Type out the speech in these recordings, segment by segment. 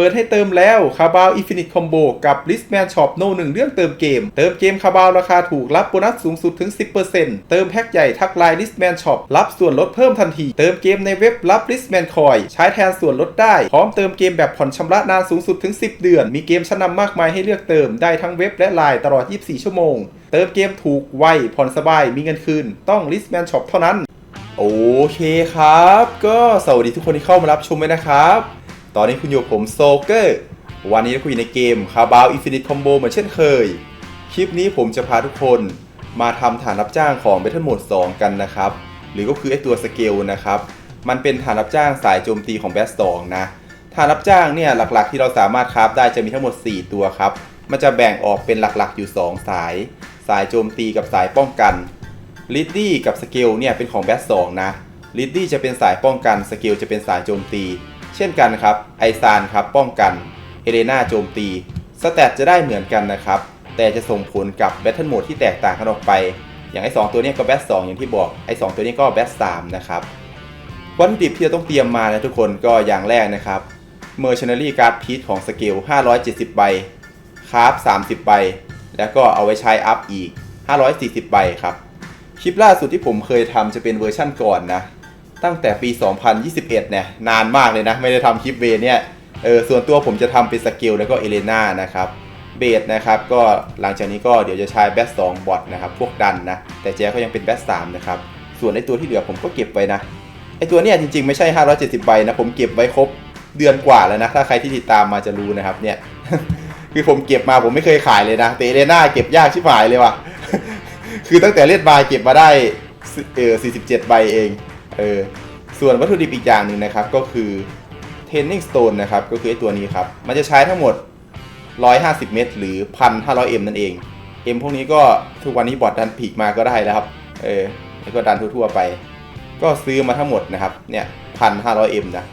ปิดให้เติมแล้วคาบาวอินฟินิตคอมโบกับ Listman Shop โนหนึ่งเรื่องเติมเกม เติมเกมคาบาวราคาถูกรับโบนัสสูงสุดถึง 10%เติมแพ็กใหญ่ทักไลน์ Listman Shop รับส่วนลดเพิ่มทันที เติมเกมในเว็บรับ Listman Coin ใช้แทนส่วนลดได้ พร้อมเติมเกมแบบผ่อนชำระนานสูงสุดถึง 10 เดือน มีเกมชั้นนำมากมายให้เลือกเติมได้ทั้งเว็บและไลน์ตลอด 24 ชั่วโมง เติมเกมถูกไวผ่อนสบายมีเงินคืน ต้อง Listman Shop เท่านั้น โอเคครับ ก็สวัสดีทุกคนที่เข้ามารับชมด้วยนะครับ ตอนนี้คุณอยู่ผมโซเกอร์ วันนี้เราคุยในเกมคาบาวอินฟินิตคอมโบเหมือนเช่นเคย คลิปนี้ผมจะพาทุกคนมาทำฐานรับจ้างของ Battle Mode 2 กันนะครับ หรือก็คือไอตัวสเกลนะครับ มันเป็นฐานรับจ้างสายโจมตีของแบสสองนะ ฐานรับจ้างเนี่ยหลักๆ ที่เราสามารถคราฟได้จะมีทั้งหมด 4 ตัวครับ มันจะแบ่งออกเป็นหลักๆอยู่ 2 สาย สายโจมตีกับสายป้องกันลิดดี้กับสเกลเนี่ยเป็นของแบทสองนะลิดดี้จะเป็นสายป้องกัน สเกลจะเป็นสายโจมตี เช่นกันครับไอซานครับป้องกันเอเลนาโจมตีสแตทจะได้เหมือนกันนะครับ แต่จะส่งผลกับแบทเทิลโหมดที่แตกต่างกันออกไป อย่างไอสองตัวนี้ก็แบทสองอย่างที่บอกไอสองตัวนี้ก็แบทสามนะครับวัตถุดิบที่เราต้องเตรียมมานะทุกคนก็อย่างแรกนะครับ Mercenary Card Piece ของสเกล570 ใบคราฟ30 ใบ แล้วก็เอาไว้ใช้อัพอีก 540 ใบครับ คลิปล่าสุดที่ผมเคยทำจะเป็นเวอร์ชั่นก่อนนะ ตั้งแต่ปี 2021 เนี่ย นานมากเลยนะ ไม่ได้ทำคลิปเวเนี่ยเออส่วนตัวผมจะทำเป็นสเกลแล้วก็เอเลนานะครับเบสนะครับก็หลังจากนี้ก็เดี๋ยวจะใช้แบส2บอทนะครับพวกดันนะ แต่แจ๊ก็ยังเป็นแบส3นะครับ ส่วนไอตัวที่เหลือผมก็เก็บไว้นะไอตัวเนี้ยจริงๆไม่ใช่ 570 ใบนะ ผมเก็บไว้ครบเดือนกว่าแล้วนะ ถ้าใครที่ติดตามมาจะรู้นะครับเนี่ย คือผมเก็บมาผมไม่เคยขายเลยนะแต่เอเลน่าเก็บยากชิบหายเลยว่ะ คือตั้งแต่เล่นบายเก็บมาได้เออ47 ใบเอง เออส่วนวัตถุดิบอีกอย่างหนึ่งนะครับก็คือ Taining Stone นะครับก็คือไอตัวนี้ครับ มันจะใช้ทั้งหมด 150 เม็ดหรือ 1,500 m นั่นเอง M พวกนี้ก็ทุกวันนี้บอร์ดดันผีกมาก็ได้แล้วครับ เออแล้วก็ดันทั่วๆไป ก็ซื้อมาทั้งหมดนะครับ เนี่ย 1,500 m นะ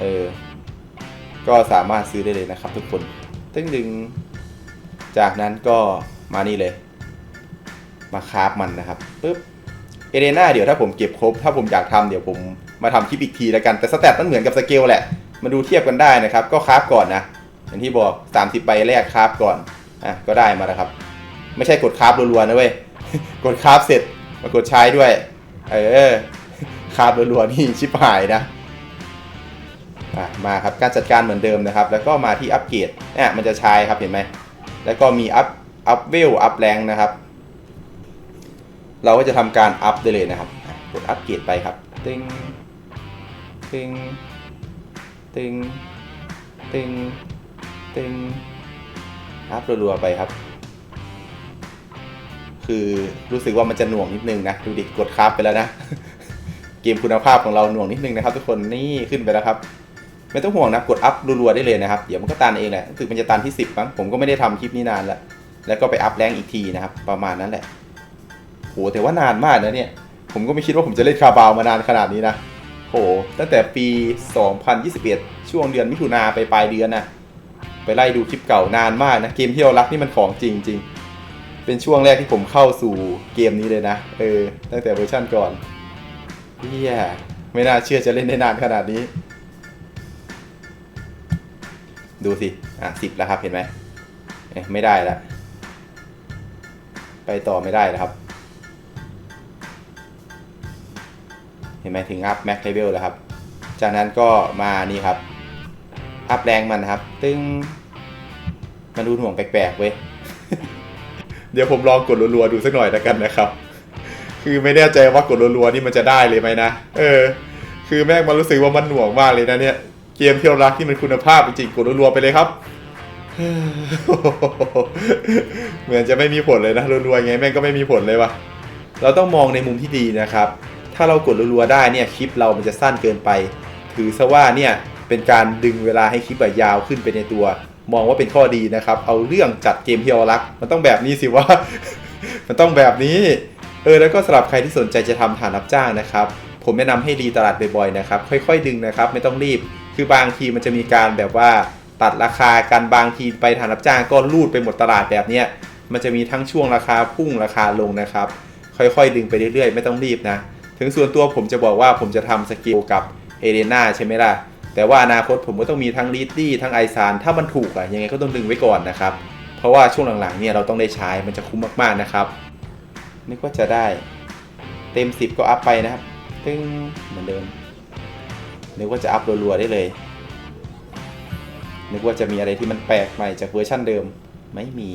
เออ ก็สามารถซื้อได้เลยนะครับทุกคนตึ้งดึง จากนั้นก็มานี่เลย มาคาฟมันนะครับปุ๊บ เอเดนาเดี๋ยวถ้าผมเก็บครบ ถ้าผมอยากทำเดี๋ยวผมมาทำคลิปอีกทีแล้วกัน แต่สแตทมันเหมือนกับสเกลแหละ มาดูเทียบกันได้นะครับ ก็คราฟก่อนนะ อย่างที่บอก 30ใบแรกคราฟก่อน อะ ก็ได้มาแล้วครับ ไม่ใช่กดคราฟรัวๆนะเว้ย กดคราฟเสร็จมากดใช้ด้วย เออ คราฟรัวๆนี่ชิบหายนะอะมาครับการจัดการเหมือนเดิมนะครับ แล้วก็มาที่อัปเกรดเนี่ยมันจะใช้ครับเห็นไหมแล้วก็มีอัพอัพเวลอัพแรงนะครับ เราก็จะทำการอัพได้เลยนะครับกดอัพเกรดไปครับตึงตึงตึงตึงตึงอัพรัวๆไปครับ คือรู้สึกว่ามันจะหน่วงนิดนึงนะดูดิกดคราฟไปแล้วนะ เกมคุณภาพของเราหน่วงนิดนึงนะครับ ทุกคนนี่ขึ้นไปแล้วครับ ไม่ต้องห่วงนะกดอัพรัวๆได้เลยนะครับ เดี๋ยวมันก็ตันเองแหละรู้สึกมันจะตันที่ 10มั้งผมก็ไม่ได้ทำคลิปนี้นานแล้วแล้วก็ไปอัพแรงอีกทีนะครับ ประมาณนั้นแหละ หแต่ว่านานมากนะเนี่ย ผมก็ไม่คิดว่าผมจะเล่นคาบาวมานานขนาดนี้นะโหตั้งแต่ปี 2021 ช่วงเดือนมิถุนาไปปลายเดือนนะไปไล่ดูคลิปเก่านานมากนะ เกมที่เรารักนี่มันของจริงจริงเป็นช่วงแรกที่ผมเข้าสู่เกมนี้เลยนะ เออ ตั้งแต่เวอร์ชั่นก่อนเฮียไม่น่าเชื่อจะเล่นได้นานขนาดนี้ ดูสิ อะสิบแล้วครับเห็นไหมเอ๊ไม่ได้แล้วไปต่อไม่ได้แล้วครับ ห็นไหมถึงอัพแม็กเลเวลแล้วครับ จากนั้นก็มานี่ครับ อัพแรงมันครับ ตึงมันดูหน่วงแปลกๆเว้ย เดี๋ยวผมลองกดรัวๆดูสักหน่อยแล้วกันนะครับ คือไม่แน่ใจว่ากดรัวๆนี่มันจะได้เลยไหมนะ เออ คือแม่งมันรู้สึกว่ามันหน่วงมากเลยนะเนี่ย เกมที่เรารักที่มันคุณภาพจริงๆกดรัวๆไปเลยครับเหมือนจะไม่มีผลเลยนะรัวๆไงแม่งก็ไม่มีผลเลยวะเราต้องมองในมุมที่ดีนะครับ ถ้าเรากดรัวๆได้เนี่ยคลิปเรามันจะสั้นเกินไป ถือซะว่าเนี่ยเป็นการดึงเวลาให้คลิปยาวขึ้นไปในตัว มองว่าเป็นข้อดีนะครับ เอาเรื่องจัดเกมที่เรารัก มันต้องแบบนี้สิว่า มันต้องแบบนี้เออแล้วก็สำหรับใครที่สนใจจะทำฐานรับจ้างนะครับ ผมแนะนำให้รีตลาดบ่อยๆนะครับ ค่อยๆดึงนะครับ ไม่ต้องรีบ คือบางทีมันจะมีการแบบว่าตัดราคากันบางทีไปฐานรับจ้างก็รูดไปหมดตลาดแบบเนี้ยมันจะมีทั้งช่วงราคาพุ่งราคาลงนะครับ ค่อยๆ ดึงไปเรื่อยๆ ไม่ต้องรีบนะ ถึงส่วนตัวผมจะบอกว่าผมจะทำสกิลกับเอเดนาใช่ไหมล่ะ แต่ว่าอนาคตผมก็ต้องมีทั้งลีดดี้ทั้งไอซานถ้ามันถูกอะยังไงก็ต้องดึงไว้ก่อนนะครับ เพราะว่าช่วงหลังๆเนี่ยเราต้องได้ใช้มันจะคุ้มมากๆนะครับ นึกว่าจะได้เต็ม 10 ก็อัพไปนะครับ ตึ้งเหมือนเดิม นึกว่าจะอัพรัวๆได้เลย นึกว่าจะมีอะไรที่มันแปลกใหม่จากเวอร์ชั่นเดิมไม่มี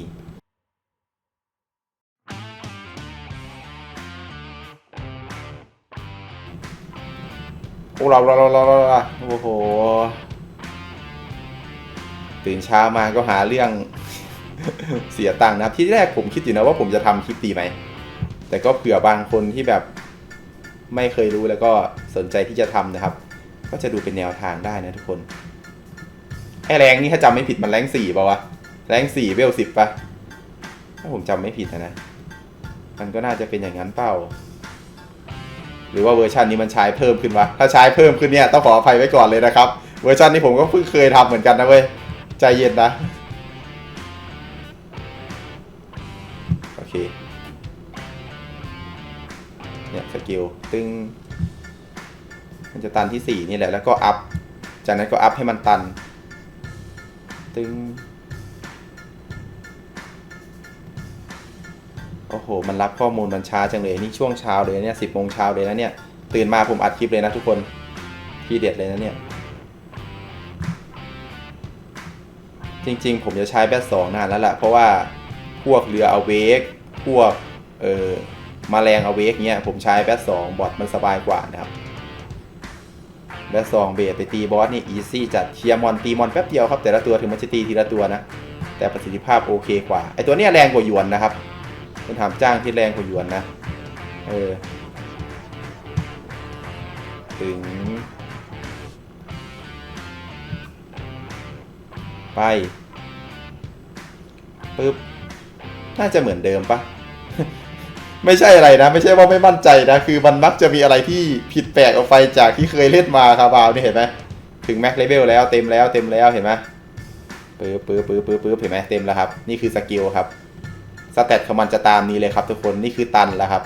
โอ้เราเราเราเราเราโอ้โห ตื่นเช้ามาก็หาเรื่อง เสียตังค์นะที่แรกผมคิดอยู่นะว่าผมจะทำคลิปดีไหม แต่ก็เผื่อบางคนที่แบบไม่เคยรู้แล้วก็สนใจที่จะทำนะครับ ก็จะดูเป็นแนวทางได้นะทุกคนไอแรงนี่ถ้าจำไม่ผิดมันแรงสี่ป่าวะ แรงสี่เวลสิบปะถ้าผมจำไม่ผิดนะนะ มันก็น่าจะเป็นอย่างนั้นเปล่า หรือว่าเวอร์ชันนี้มันใช้เพิ่มขึ้นวะถ้าใช้เพิ่มขึ้นเนี่ยต้องขออภัยไว้ก่อนเลยนะครับ เวอร์ชันนี้ผมก็เพิ่งเคยทำเหมือนกันนะเว้ย ใจเย็นนะ โอเค เนี่ยสกิลตึงมันจะตันที่ 4 นี่แหละ แล้วก็อัพ จากนั้นก็อัพให้มันตัน ตึง โอ้โห มันรับข้อมูลมันช้าจังเลย นี่ช่วงเช้าเลยเนี่ยสิบโมงเช้าเลยนะเนี่ย ตื่นมาผมอัดคลิปเลยนะทุกคน ทีเด็ดเลยนะเนี่ย จริงๆ ผมจะใช้แบทสองนานแล้วแหละเพราะว่าพวกเรือเอาเวก พวกเอ่อมาแรงอเวกเนี้ยผมใช้แบทสองบอทมันสบายกว่านะครับแบทสองเบสไปตีบอสนี่อีซี่จัดเคียมอนตีมอนแป๊บเดียวครับแต่ละตัวถึงมันจะตีทีละตัวนะแต่ประสิทธิภาพโอเคกว่าไอตัวเนี้ยแรงกว่าหยวนนะครับ เป็นถามจ้างที่แรงกว่าหยวนนะ เออ ถึง ไป ปึ๊บ น่าจะเหมือนเดิมปะไม่ใช่อะไรนะ ไม่ใช่ว่าไม่มั่นใจนะ คือมันมักจะมีอะไรที่ผิดแปลกออกไปจากที่เคยเล่นมาคาบาวนี่เห็นไหมถึงแม็กเลเวลแล้วเต็มแล้วเต็มแล้วเห็นไหมปื๊บปื๊บปื๊บปื๊บปื๊บเห็นไหมเต็มแล้วครับ นี่คือสกิลครับ สเตตของมันจะตามนี้เลยครับทุกคนนี่คือตันแล้วครับ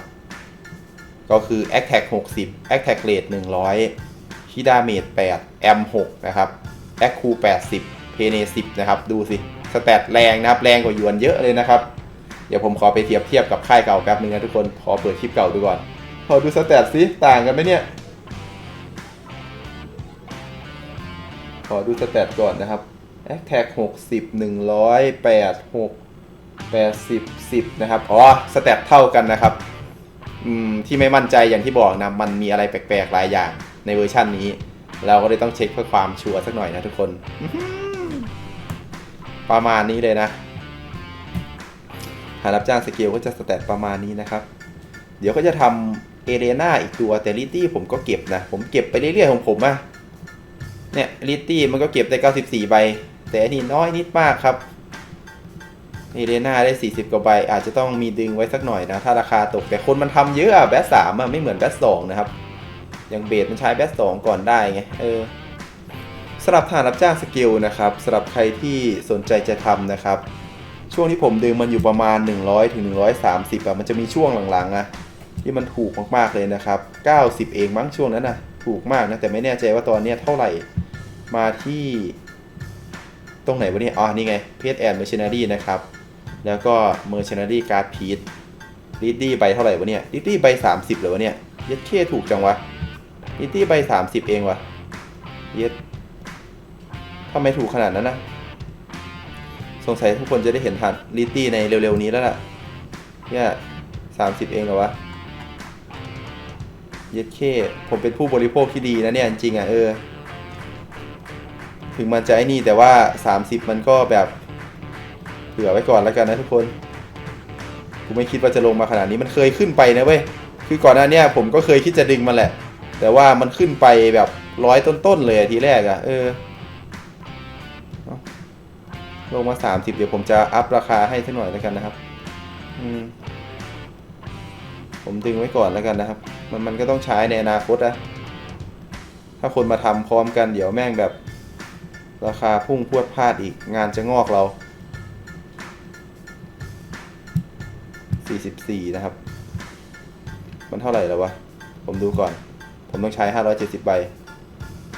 ก็คือ Attack 60 Attack Rate 100 h i Damage 8 m 6นะครับ a c c u 80 p e n e 10 นะครับ ดูสิสแตทแรงนะครับ แรงกว่าหยวนเยอะเลยนะครับ เดี๋ยวผมขอไปเทียบเทียบกับค่ายเก่าแป๊บนึงนะทุกคน ขอเปิดคลิปเก่าดูก่อน ขอดูสแตทสิต่างกันไหมเนี่ย ขอดูสแตทก่อนนะครับ Attack 60 100 8 6 80 10 นะครับ อ๋อ สแตทเท่ากันนะครับที่ไม่มั่นใจอย่างที่บอกนะ มันมีอะไรแปลกๆหลายอย่างในเวอร์ชันนี้ เราก็เลยต้องเช็คเพื่อความชัวร์สักหน่อยนะทุกคน ประมาณนี้เลยนะหารับจ้างสเกลก็จะสแตทประมาณนี้นะครับ เดี๋ยวก็จะทำเอเรนาอีกตัวแต่ลิตี้ผมก็เก็บนะ ผมเก็บไปเรื่อยๆของผมอะเนี่ยลิตี้มันก็เก็บได้ 94ใบแต่อันนี่น้อยนิดมากครับ เอเรนาได้ 40 กว่าใบ อาจจะต้องมีดึงไว้สักหน่อยนะ ถ้าราคาตกแต่คนมันทำเยอะอะแบทสามอะไม่เหมือนแบทสองนะครับอย่างเบสมันใช้แบทสองก่อนได้ไงเออสำหรับฐานรับจ้างสกิลนะครับสำหรับใครที่สนใจจะทำนะครับ ช่วงที่ผมดึงมันอยู่ประมาณ 100ถึง130อะมันจะมีช่วงหลังๆนะที่มันถูกมากๆเลยนะครับ 90 เองมั้งช่วงนั้นนะถูกมากนะแต่ไม่แน่ใจว่าตอนเนี้ยเท่าไหร่มาที่ตรงไหนวะเนี่ย อ๋อ นี่ไงเพจแอนเมอร์ช n นารีนะครับ แล้วก็เมอร์ช n นารีการ์ดพีทลิดดี้ใบเท่าไหร่วะเนี่ยลิดดี้ใบ 30เหรอวะเนี่ย เย็ดเคถูกจังวะลิดดี้ใบ 30 เองวะเย็ดทำไมถูกขนาดนั้นนะ สงสัยทุกคนจะได้เห็นทันลิดดี้ในเร็วๆนี้แล้วล่ะ เนี่ยสามสิบเองเหรอวะ เย็ดเคผมเป็นผู้บริโภคที่ดีนะเนี่ยจริงอะเออ ถึงมันจะไอ้นี่แต่ว่า 30 มันก็แบบ ผื่อไว้ก่อนแล้วกันนะทุกคน กูไม่คิดว่าจะลงมาขนาดนี้มันเคยขึ้นไปนะเว้ย คือก่อนหน้านี้ผมก็เคยคิดจะดึงมันแหละ แต่ว่ามันขึ้นไปแบบร้อยต้นๆเลยทีแรกอะเออเอาลงมา 30 เดี๋ยวผมจะอัพราคาให้สักหน่อยแล้วกันนะครับ อืม ผมดึงไว้ก่อนแล้วกันนะครับ มันมันก็ต้องใช้ในอนาคตอะถ้าคนมาทำพร้อมกันเดี๋ยวแม่งแบบ ราคาพุ่งพรวดพลาดอีกงานจะงอกเรา 44 นะครับ มันเท่าไหร่แล้ววะ ผมดูก่อน ผมต้องใช้ 570 ใบ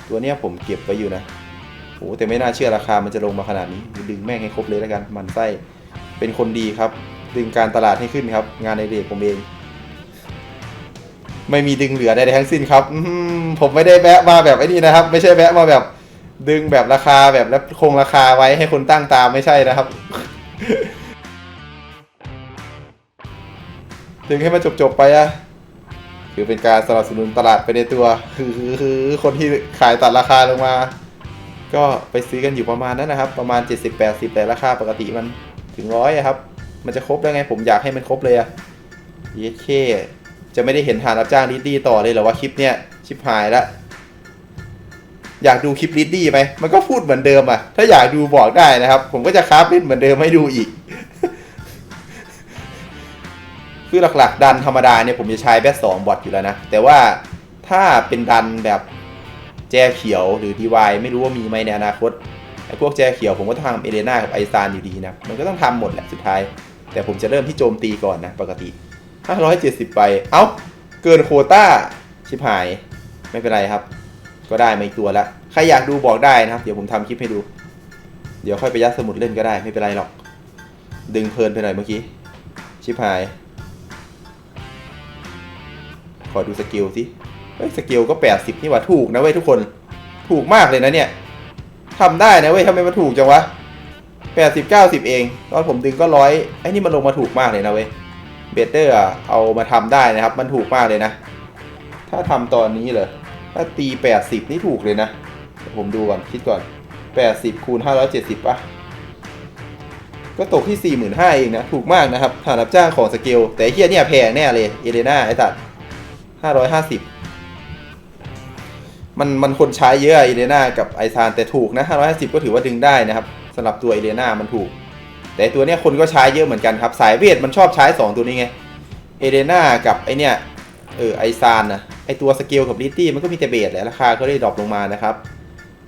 ตัวเนี้ยผมเก็บไว้อยู่นะโอ้แต่ไม่น่าเชื่อราคามันจะลงมาขนาดนี้ ดึงแม่งให้ครบเลยแล้วกัน มันไส้ เป็นคนดีครับ ดึงการตลาดให้ขึ้นครับ งานในเด็กผมเอง ไม่มีดึงเหลือใดๆทั้งสิ้นครับผมไม่ได้แวะมาแบบไอ้นี่นะครับ ไม่ใช่แวะมาแบบ ดึงแบบราคาแบบแล้วคงราคาไว้ให้คนตั้งตามไม่ใช่นะครับ ดึงให้มันจบๆไปอะคือเป็นการสนับสนุนตลาดไปในตัว คือคนที่ขายตัดราคาลงมา ก็ไปซื้อกันอยู่ประมาณนั้นนะครับ ประมาณ 70-80 แต่ราคาปกติมันถึงร้อยครับ มันจะครบได้ไงผมอยากให้มันครบเลยอะเยสเคจะไม่ได้เห็นฐานรับจ้างลิดดี้ต่อเลยเหรอว่าคลิปเนี้ยชิบหายละอยากดูคลิปลิดดี้ไหมมันก็พูดเหมือนเดิมอะถ้าอยากดูบอกได้นะครับ ผมก็จะคราฟเล่นเหมือนเดิมให้ดูอีก คือหลักๆ ดันธรรมดาเนี่ยผมจะใช้แบทสองบอทอยู่แล้วนะ แต่ว่าถ้าเป็นดันแบบแจเขียวหรือดีวายไม่รู้ว่ามีไหมในอนาคตไอ้พวกแจเขียวผมก็ทำเอเลนากับไอซานอยู่ดีนะ มันก็ต้องทำหมดแหละสุดท้าย แต่ผมจะเริ่มที่โจมตีก่อนนะปกติ 570 ไป เอ้า เกินโคต้า ชิบหาย ไม่เป็นไรครับ ก็ได้มาอีกตัวละ ใครอยากดูบอกได้นะครับ เดี๋ยวผมทำคลิปให้ดู เดี๋ยวค่อยไปยัดสมุดเล่นก็ได้ไม่เป็นไรหรอก ดึงเพลินไปหน่อยเมื่อกี้ ชิบหาย ขอดูสกิลสิเฮ้ยสกิลก็ 80 นี่หว่าถูกนะเว้ยทุกคน ถูกมากเลยนะเนี่ยทำได้นะเว้ยทำไมมันถูกจังวะ 80 90 เอง ตอนผมดึงก็ร้อยไอ้นี่มันลงมาถูกมากเลยนะเว้ย เบเตอร์เอามาทำได้นะครับ มันถูกมากเลยนะ ถ้าทำตอนนี้เหรอถ้าตี 80 นี่ถูกเลยนะ ผมดูก่อนคิดก่อน 80คูณ570ป่ะก็ตกที่ 45,000เองนะ ถูกมากนะครับฐานรับจ้างของสเกลแต่เฮียเนี่ยแพงแน่เลย เอเลนาไอ้ตัด 550มันมันคนใช้เยอะเอเลนากับไอซานแต่ถูกนะ550ก็ถือว่าดึงได้นะครับสำหรับตัวเอเลนามันถูก แต่ตัวเนี้ยคนก็ใช้เยอะเหมือนกันครับ สายเวทมันชอบใช้2ตัวนี้ไงเอเลนากับไอเนี้ยเออไอซานนะไอตัวสเกลกับลิตตี้มันก็มีแต่เบสแหละราคาก็ได้ดรอปลงมานะครับ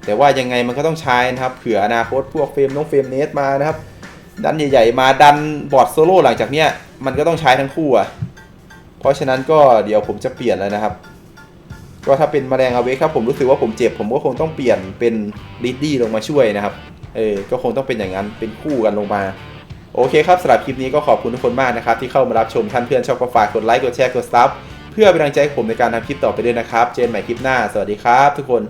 แต่ว่ายังไงมันก็ต้องใช้นะครับเผื่ออนาคตพวกเฟรมน้องเฟรมเนสมานะครับดันใหญ่ๆมาดันบอร์ดโซโล่หลังจากเนี้ยมันก็ต้องใช้ทั้งคู่อะ เพราะฉะนั้นก็เดี๋ยวผมจะเปลี่ยนแล้วนะครับ ก็ถ้าเป็นแมลงอเวกครับผมรู้สึกว่าผมเจ็บ ผมก็คงต้องเปลี่ยนเป็นลิดดี้ลงมาช่วยนะครับ เออ ก็คงต้องเป็นอย่างนั้น เป็นคู่กันลงมา โอเคครับสำหรับคลิปนี้ก็ขอบคุณทุกคนมากนะครับ ที่เข้ามารับชมท่านเพื่อนชอบก็ฝากกดไลค์ กดแชร์ กดซับ เพื่อเป็นกำลังใจให้ผมในการทำคลิปต่อไปด้วยนะครับ เจนใหม่คลิปหน้า สวัสดีครับ ทุกคน